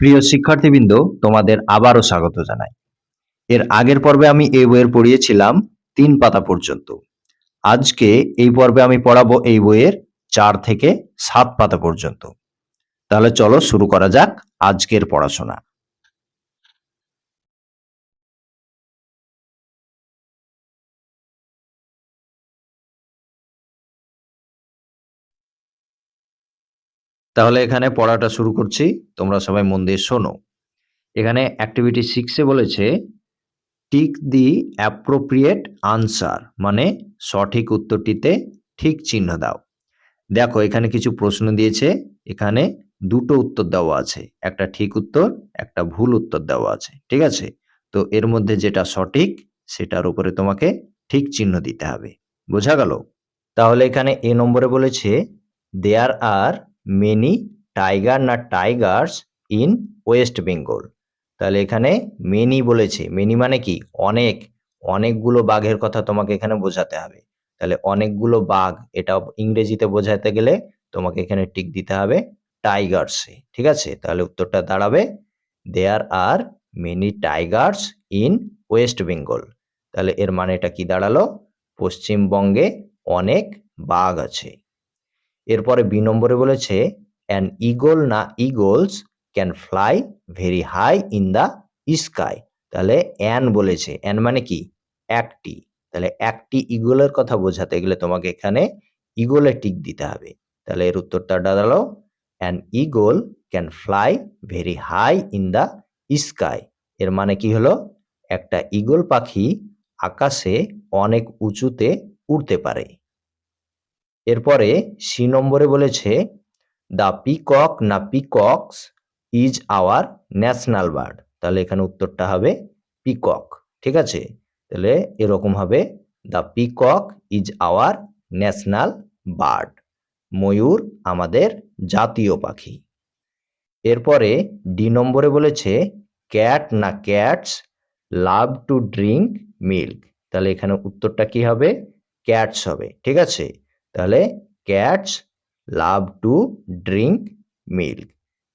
প্রিয় শিক্ষার্থীবৃন্দ, তোমাদের আবারও স্বাগত জানাই। এর আগের পর্বে আমি এই বইয়ের পড়িয়েছিলাম তিন পাতা পর্যন্ত। আজকে এই পর্বে আমি পড়াবো এই বইয়ের চার থেকে সাত পাতা পর্যন্ত। তাহলে চলো শুরু করা যাক আজকের পড়াশোনা। তাহলে এখানে পড়াটা শুরু করছি। তোমরা সবাই মন দিয়ে শোনো। এখানে অ্যাক্টিভিটি সিক্সে বলেছে টিক দি অ্যাপ্রোপ্রিয়েট আনসার মানে সঠিক উত্তরটিতে ঠিক চিহ্ন দাও। দেখো, এখানে কিছু প্রশ্ন দিয়েছে। এখানে দুটো উত্তর দেওয়া আছে। একটা ঠিক উত্তর, একটা ভুল উত্তর দেওয়া আছে। ঠিক আছে? তো এর মধ্যে যেটা সঠিক, সেটার উপরে তোমাকে ঠিক চিহ্ন দিতে হবে। বোঝা গেল? তাহলে এখানে এ নম্বরে বলেছে দেয়ার আর মেনি টাইগার না টাইগার্স ইন ওয়েস্ট বেঙ্গল তাহলে এখানে মেনি বলেছে। মেনি মানে কি? অনেক। অনেকগুলো বাঘের কথা তোমাকে এখানে বোঝাতে হবে। তাহলে অনেকগুলো বাঘ, এটা ইংরেজিতে বোঝাতে গেলে তোমাকে এখানে টিক দিতে হবে টাইগার্সে ঠিক আছে? তাহলে উত্তরটা দাঁড়াবে। There are many tigers in West Bengal তাহলে এর মানে এটা কি দাঁড়াল? পশ্চিমবঙ্গে অনেক বাঘ আছে। এরপরে বি নম্বরে বলেছে অ্যান ইগল না eagles can fly very high in the sky তাহলে অ্যান বলেছে অ্যান মানে কি? একটি। তাহলে একটি ইগলের কথা বোঝাতে গেলে তোমাকে এখানে ইগলের টিক দিতে হবে। তাহলে এর উত্তরটা দাঁড়াল an eagle can fly very high in the sky এর মানে কি হলো? একটা ইগল পাখি আকাশে অনেক উঁচুতে উড়তে পারে। এরপরে সি নম্বরে বলেছে দ্য পিকক না peacocks is our national bird তাহলে এখানে উত্তরটা হবে পিকক ঠিক আছে? তাহলে এরকম হবে the peacock is our national bird ময়ূর আমাদের জাতীয় পাখি। এরপরে ডি নম্বরে বলেছে ক্যাট না cats love to drink milk তাহলে এখানে উত্তরটা কি হবে? ক্যাটস হবে, ঠিক আছে? তাহলে cats love to drink milk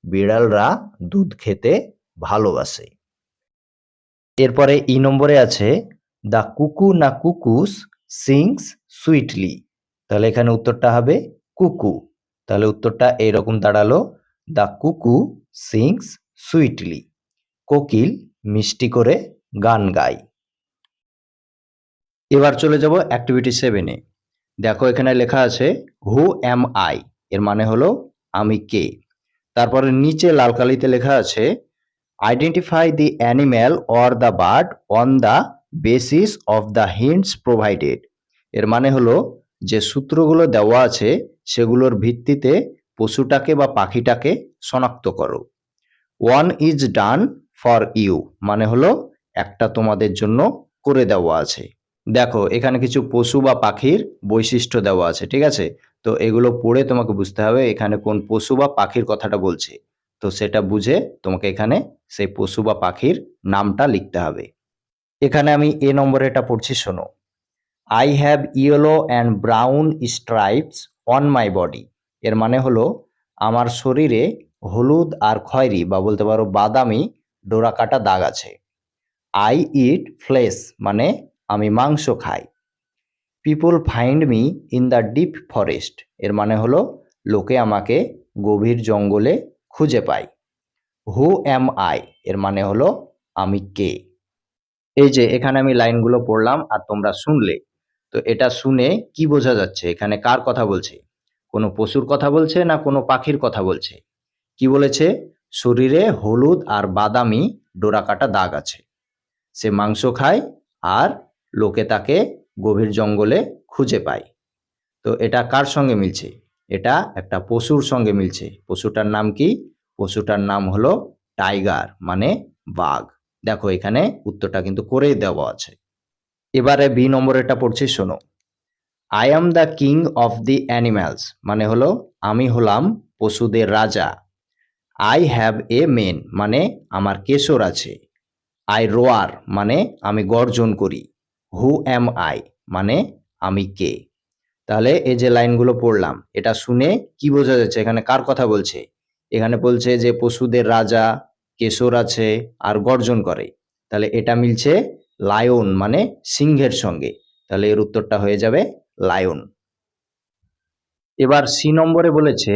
বিড়ালরা দুধ খেতে ভালোবাসে। এরপরে ই নম্বরে আছে দ্য কুকু না কুকুস সিংস সুইটলি তাহলে এখানে উত্তরটা হবে কুকু তাহলে উত্তরটা এইরকম দাঁড়াল দ্য কুকু সিংস সুইটলি কোকিল মিষ্টি করে গান গায়। এবার চলে যাব অ্যাক্টিভিটি সেভেনে দেখো এখানে লেখা আছে হু এম আই এর মানে হলো, আমি কে? তারপরে নিচে লাল কালিতে লেখা আছে identify the animal or the bird on the basis of the hints provided এর মানে হলো, যে সূত্রগুলো দেওয়া আছে, সেগুলোর ভিত্তিতে পশুটাকে বা পাখিটাকে শনাক্ত করো। One is done for you মানে হলো, একটা তোমাদের জন্য করে দেওয়া আছে। দেখো, এখানে কিছু পশু বা পাখির বৈশিষ্ট্য দেওয়া আছে, ঠিক আছে? তো এগুলো পড়ে তোমাকে বুঝতে হবে এখানে কোন পশু বা পাখির কথাটা বলছে। তো সেটা বুঝে তোমাকে এখানে সেই পশু বা পাখির নামটা লিখতে হবে। এখানে আমি এ নম্বরে এটা পড়ছি, শোনো। I have yellow and brown stripes on my body এর মানে হলো, আমার শরীরে হলুদ আর খয়েরি বা বলতে পারো বাদামি ডোরাকাটা দাগ আছে। আই ইট ফ্লেশ মানে আমি মাংস খাই। People find me in the deep forest এর মানে হলো লোকে আমাকে গভীর জঙ্গলে খুঁজে পায়। হু অ্যাম আই এর মানে হলো আমি কে? এই যে এখানে আমি লাইনগুলো পড়লাম আর তোমরা শুনলে। তো এটা শুনে কি বোঝা যাচ্ছে? এখানে কার কথা বলছে? কোনো পশুর কথা বলছে না কোনো পাখির কথা বলছে? কি বলেছে? শরীরে হলুদ আর বাদামি ডোরাকাটা দাগ আছে। সে মাংস খায় আর লোকে তাকে গভীর জঙ্গলে খুঁজে পায়। তো এটা কার সঙ্গে মিলছে? এটা একটা পশুর সঙ্গে মিলছে। পশুটার নাম কি? পশুটার নাম হলো টাইগার মানে বাঘ। দেখো, এখানে উত্তরটা কিন্তু করেই দেওয়া আছে। এবারে বি নম্বর নম্বরেরটা পড়ছি, শোনো। I am the king of the animals মানে হলো, আমি হলাম পশুদের রাজা। আই হ্যাভ এ মেন মানে আমার কেশর আছে। আই রোয়ার মানে আমি গর্জন করি। হু অ্যাম আই মানে আমি কে? তাহলে এই যে লাইনগুলো পড়লাম, এটা শুনে কি বোঝা যাচ্ছে? এখানে কার কথা বলছে? এখানে বলছে যে পশুদের রাজা, কেশর আছে, আর গর্জন করে। তাহলে এটা মিলছে লায়ন মানে সিংহের সঙ্গে। তাহলে এর উত্তরটা হয়ে যাবে লায়ন এবার সি নম্বরে বলেছে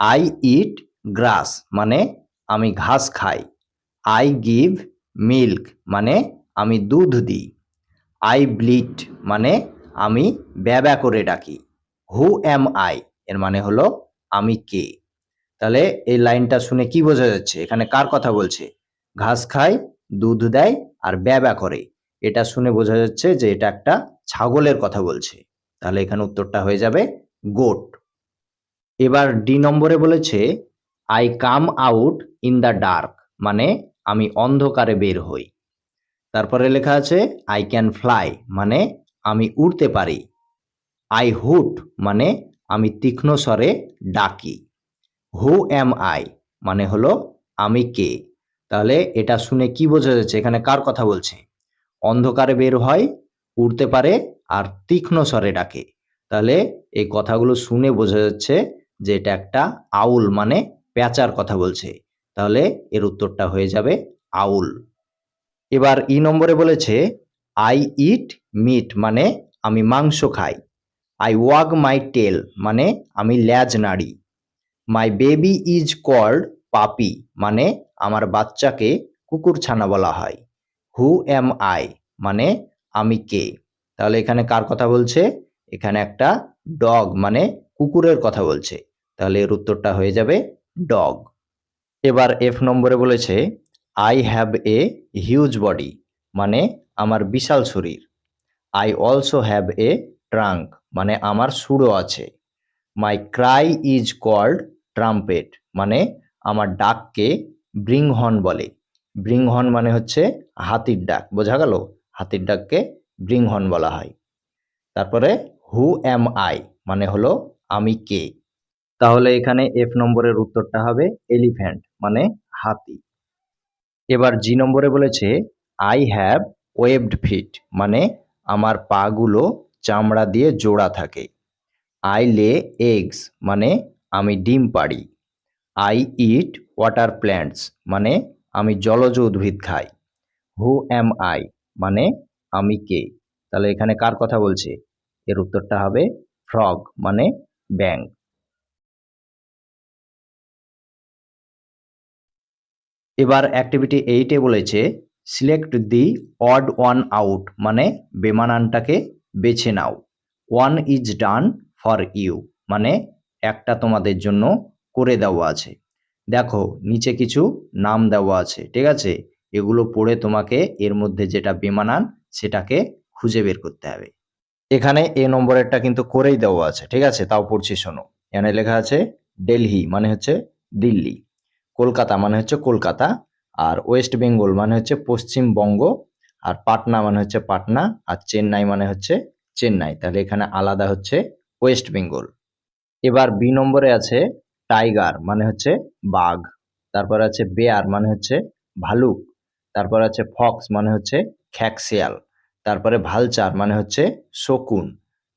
আই ইট গ্রাস মানে আমি ঘাস খাই। আই গিভ মিল্ক মানে আমি দুধ দিই। আই ব্লিট মানে আমি ব্যাব্যা করে ডাকি। হু অ্যাম আই এর মানে হলো আমি কে? তাহলে এই লাইনটা শুনে কি বোঝা যাচ্ছে? এখানে কার কথা বলছে? ঘাস খায়, দুধ দেয় আর ব্যাব্যা করে। এটা শুনে বোঝা যাচ্ছে যে এটা একটা ছাগলের কথা বলছে। তাহলে এখানে উত্তরটা হয়ে যাবে গোট এবার ডি নম্বরে বলেছে I come out in the dark মানে আমি অন্ধকারে বের হই। তারপরে লেখা আছে আই ক্যান ফ্লাই মানে আমি উড়তে পারি। আই হুট মানে আমি তীক্ষ্ণ স্বরে ডাকি। হু অ্যাম আই মানে হলো, আমি কে? তাহলে এটা শুনে কি বোঝা যাচ্ছে? এখানে কার কথা বলছে? অন্ধকারে বের হয়, উড়তে পারে আর তীক্ষ্ণ স্বরে ডাকে। তাহলে এই কথাগুলো শুনে বোঝা যাচ্ছে যে এটা একটা আউল মানে প্যাঁচার কথা বলছে। তাহলে এর উত্তরটা হয়ে যাবে আউল। এবার ই নম্বরে বলেছে আই ইট মিট মানে আমি মাংস খাই। আই ওয়াগ মাই টেল মানে আমি ল্যাজ নাড়ি। মাই বেবি ইজ কল্ড পাপি মানে আমার বাচ্চাকে কুকুর ছানা বলা হয়। হু এম আই মানে আমি কে? তাহলে এখানে কার কথা বলছে? এখানে একটা ডগ মানে কুকুরের কথা বলছে। তাহলে এর উত্তরটা হয়ে যাবে ডগ এবার এফ নম্বরে বলেছে I have a huge body মানে আমার বিশাল শরীর। I also have a trunk মানে আমার সুরও আছে। My cry is called trumpet মানে আমার ডাককে ব্রিংহর্ন বলে। ব্রিংহর্ন মানে হচ্ছে হাতির ডাক, বোঝা গেল? হাতির ডাককে ব্রিংহর্ন বলা হয়। তারপরে হু অ্যাম আই মানে হলো আমি কে? তাহলে এখানে এফ নম্বরের উত্তরটা হবে এলিফ্যান্ট মানে হাতি। এবার জি নম্বরে বলেছে আই হ্যাভ ওয়েবড ফিট মানে আমার পাগুলো চামড়া দিয়ে জোড়া থাকে। আই লে এগস মানে আমি ডিম পাড়ি। আই ইট ওয়াটার প্ল্যান্টস মানে আমি জলজ উদ্ভিদ খাই। হু অ্যাম আই মানে আমি কে? তাহলে এখানে কার কথা বলছে? এর উত্তরটা হবে ফ্রগ মানে ব্যাং এবার অ্যাক্টিভিটি এইটে বলেছে select the odd one out মানে বেমানানটাকে বেছে নাও। One is done for you মানে একটা তোমাদের জন্য করে দেওয়া আছে। দেখো, নিচে কিছু নাম দেওয়া আছে, ঠিক আছে? এগুলো পড়ে তোমাকে এর মধ্যে যেটা বেমানান, সেটাকে খুঁজে বের করতে হবে। এখানে এ নম্বরেরটা কিন্তু করেই দেওয়া আছে, ঠিক আছে? তাও পড়ছি, শোনো। এখানে লেখা আছে দিল্লি মানে হচ্ছে দিল্লি। কলকাতা মানে হচ্ছে কলকাতা, আর ওয়েস্ট বেঙ্গল মানে হচ্ছে পশ্চিমবঙ্গ, আর পাটনা মানে হচ্ছে পাটনা, আর চেন্নাই মানে হচ্ছে চেন্নাই। তাহলে এখানে আলাদা হচ্ছে ওয়েস্ট বেঙ্গল। এবার বি নম্বরে আছে টাইগার মানে হচ্ছে বাঘ, তারপর আছে বেয়ার মানে হচ্ছে ভালুক, তারপর আছে ফক্স মানে হচ্ছে খ্যাকশিয়াল তারপরে ভালচার মানে হচ্ছে শকুন,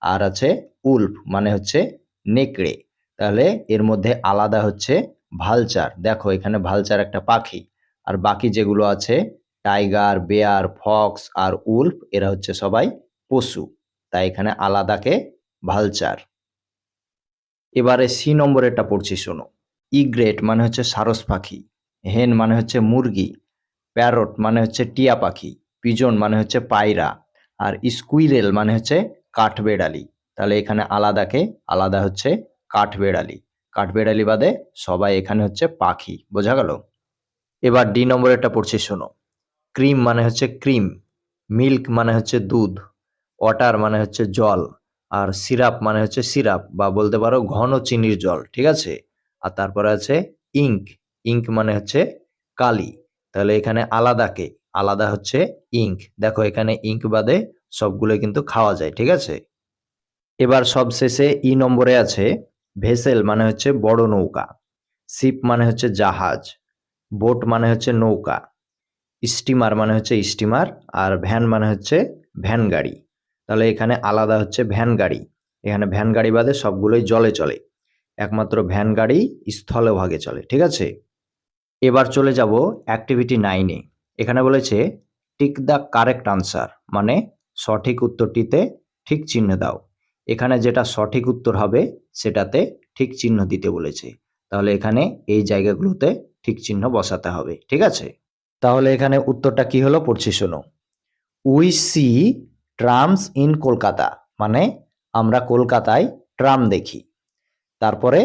আর আছে উল্ফ মানে হচ্ছে নেকড়ে। তাহলে এর মধ্যে আলাদা হচ্ছে ভালচার। দেখো, এখানে ভালচার একটা পাখি। আর বাকি যেগুলো আছে, টাইগার, বেয়ার, ফক্স আর উল্ফ, এরা হচ্ছে সবাই পশু। তাই এখানে আলাদাকে ভালচার। এবারে সি নম্বরেরটা পড়ছি, শোনো। ইগ্রেট মানে হচ্ছে সারস পাখি। হেন মানে হচ্ছে মুরগি। প্যারট মানে হচ্ছে টিয়া পাখি। পিজন মানে হচ্ছে পায়রা। আর স্কুইরেল মানে হচ্ছে কাঠবেড়ালি। তাহলে এখানে আলাদাকে, আলাদা হচ্ছে কাঠবেড়ালি। কাঠবেড়ালি বাদে সবাই এখানে হচ্ছে পাখি, বোঝা গেল? এবার ডি নম্বরেরটা পড়ছি, শোনো। ক্রিম মানে হচ্ছে ক্রিম, মিল্ক মানে হচ্ছে দুধ, ওয়াটার মানে হচ্ছে জল, আর সিরাপ মানে হচ্ছে সিরাপ, বা বলতে পারো ঘন চিনির জল, ঠিক আছে? আর তারপরে আছে ইঙ্ক ইঙ্ক মানে হচ্ছে কালি। তাহলে এখানে আলাদাকে আলাদা হচ্ছে ইঙ্ক। দেখো এখানে ইঙ্ক বাদে সবগুলো কিন্তু খাওয়া যায়, ঠিক আছে? এবার সবশেষে ই নম্বরে আছে ভেসেল মানে হচ্ছে বড় নৌকা, শিপ মানে হচ্ছে জাহাজ, বোট মানে হচ্ছে নৌকা, স্টিমার মানে হচ্ছে স্টিমার আর ভ্যান মানে হচ্ছে ভ্যান গাড়ি। তাহলে এখানে আলাদা হচ্ছে ভ্যান গাড়ি, এখানে ভ্যান গাড়ি বাদে সবগুলোই জলে চলে, একমাত্র ভ্যান গাড়ি স্থলভাগে চলে, ঠিক আছে? এবার চলে যাব অ্যাক্টিভিটি নাইনে এখানে বলেছে টিক দ্য কারেক্ট আনসার মানে সঠিক উত্তরটিতে ঠিক চিহ্ন দাও। এখানে যেটা সঠিক উত্তর হবে সেটাতে ঠিক চিহ্ন দিতে বলেছে। তাহলে এখানে এই জায়গাগুলোতে ঠিক চিহ্ন বসাতে হবে, ঠিক আছে? তাহলে এখানে উত্তরটা কি হলো পড়ছি শোনো। We see trams in Kolkata মানে আমরা কলকাতায় ট্রাম দেখি। তারপরে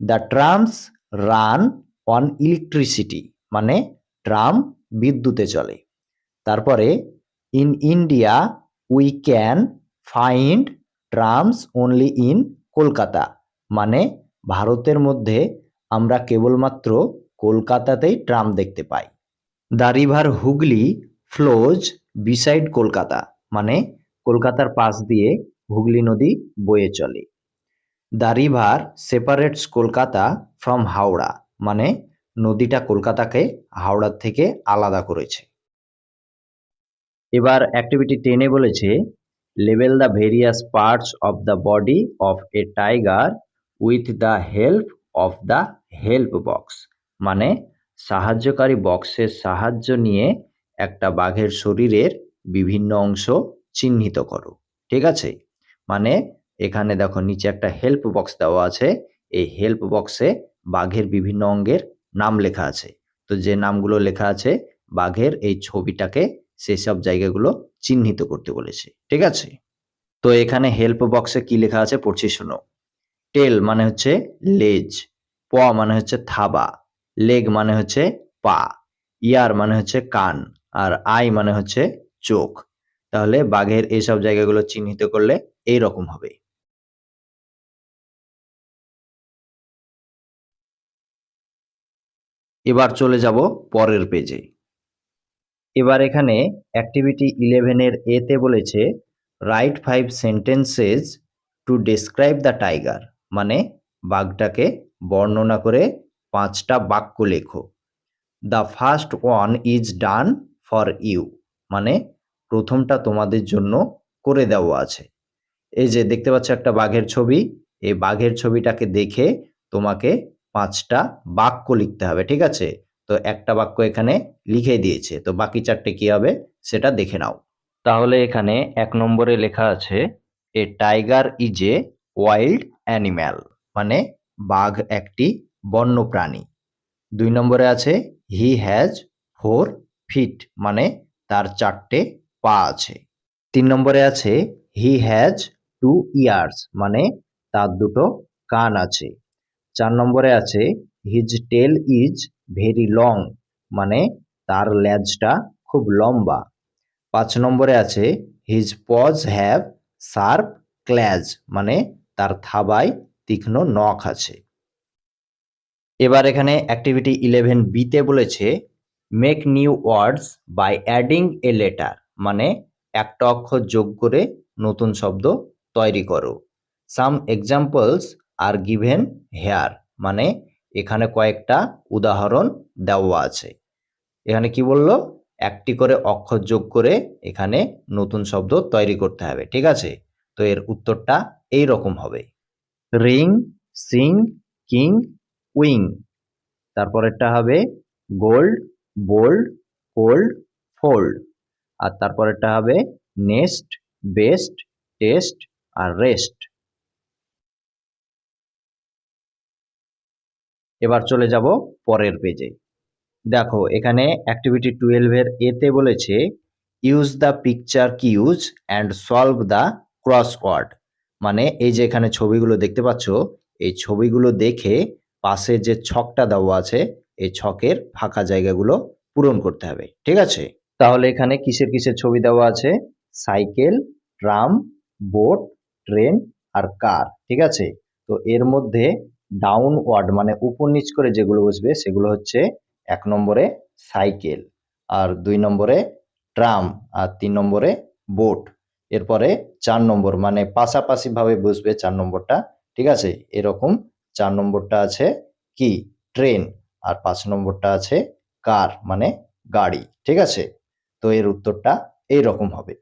the trams run on electricity মানে ট্রাম বিদ্যুতে চলে। তারপরে in India we can find trams only in Kolkata. মানে ভারতের মধ্যে আমরা কেবলমাত্র কলকাতাতেই ট্রাম দেখতে পাই। The river Hooghly flows beside Kolkata. মানে কলকাতার পাশ দিয়ে হুগলি নদী বয়ে চলে। The river separates Kolkata from Howrah. মানে নদীটা কলকাতাকে হাওড়ার থেকে আলাদা করেছে। এবার অ্যাক্টিভিটি টেনে বলেছে লেভেল the various parts of the body of a tiger with the help of the help box মানে সাহায্যকারী বক্সের সাহায্য নিয়ে একটা বাঘের শরীরের বিভিন্ন অংশ চিহ্নিত করো। ঠিক আছে? মানে এখানে দেখো নিচে একটা হেল্প বক্স দেওয়া আছে। এই হেল্প বক্সে বাঘের বিভিন্ন অঙ্গের নাম লেখা আছে। তো যে নামগুলো লেখা আছে, বাঘের এই ছবিটাকে সেসব জায়গাগুলো চিহ্নিত করতে বলেছে। ঠিক আছে? তো এখানে হেল্প বক্সে কি লেখা আছে? পড়ছি শোনো। টেল মানে হচ্ছে লেজ, প মানে হচ্ছে থাবা, লেগ মানে হচ্ছে পা, ইয়ার মানে হচ্ছে কান, আর আই মানে হচ্ছে চোখ। তাহলে বাঘের এইসব জায়গাগুলো চিহ্নিত করলে এই রকম হবে। এবার চলে যাব পরের পেজে এবার এখানে অ্যাক্টিভিটি ইলেভেনের এতে বলেছে write five sentences to describe the tiger মানে বাঘটাকে বর্ণনা করে পাঁচটা বাক্য লেখো। The first one is done for you মানে প্রথমটা তোমাদের জন্য করে দেওয়া আছে। এই যে দেখতে পাচ্ছ একটা বাঘের ছবি, এই বাঘের ছবিটাকে দেখে তোমাকে পাঁচটা বাক্য লিখতে হবে, ঠিক আছে? তো একটা বাক্য এখানে লিখে দিয়েছে। তো বাকি চারটে কি হবে? সেটা দেখে নাও। তাহলে এখানে এক নম্বরে লেখা আছে, a tiger is a wild animal. মানে বাঘ একটি বন্য প্রাণী দুই নম্বরে আছে, হি হ্যাজ ফোর ফিট। মানে তার চারটে পা আছে। তিন নম্বরে আছে, হি হ্যাজ টু ইয়ার্স। মানে তার দুটো কান আছে। চার নম্বরে আছে, his tail is very long মানে তার লেজটা খুব লম্বা। পাঁচ নম্বরে আছে his paws have sharp claws মানে তার থাবায় তীক্ষ্ণ নখ আছে। এবার এখানে অ্যাক্টিভিটি ইলেভেন বিতে বলেছে make new words by adding a letter মানে একটা অক্ষর যোগ করে নতুন শব্দ তৈরি করো। Some examples are given here মানে এখানে কয়েকটা উদাহরণ দেওয়া আছে। এখানে কি বলল? একটি করে অক্ষর যোগ করে এখানে নতুন শব্দ তৈরি করতে হবে, ঠিক আছে? তো এর উত্তরটা এই রকম হবে। Ring, sing, king, wing. তারপরেরটা হবে গোল্ড, বোল্ড কোল্ড ফোল্ড। আর তারপরেরটা হবে নেস্ট, বেস্ট, টেস্ট আর রেস্ট। এবার চলে যাব পরের পেজে দেখো, এখানে অ্যাক্টিভিটি টুয়েলভের এতে বলেছে use the picture clues and solve the crossword মানে এই যে এখানে ছবিগুলো দেখতে পাচ্ছ, এই ছবিগুলো দেখে পাশে যে ছকটা দেওয়া আছে, এই ছকের ফাঁকা জায়গাগুলো পূরণ করতে হবে। ঠিক আছে? তাহলে এখানে কিসের কিসের ছবি দেওয়া আছে? সাইকেল, ট্রাম, বোট, ট্রেন আর কার। ঠিক আছে? তো এর মধ্যে ডাউনওয়ার্ড মানে উপর নিচ করে যেগুলো বসবে সেগুলো হচ্ছে এক নম্বরে সাইকেল আর দুই নম্বরে ট্রাম আর তিন নম্বরে বোট। এরপরে চার নম্বর মানে পাশাপাশিভাবে বসবে চার নম্বরটা, ঠিক আছে? এরকম চার নম্বরটা আছে কি? ট্রেন আর পাঁচ নম্বরটা আছে কার মানে গাড়ি, ঠিক আছে? তো এর উত্তরটা এই রকম হবে।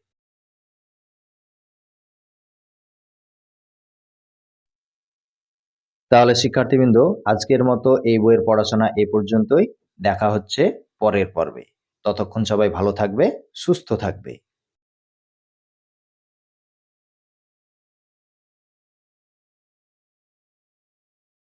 তাহলে শিক্ষার্থীবৃন্দ, আজকের মতো এই বইয়ের পড়াশোনা এ পর্যন্তই। দেখা হচ্ছে পরের পর্বে। ততক্ষণ সবাই ভালো থাকবে, সুস্থ থাকবে।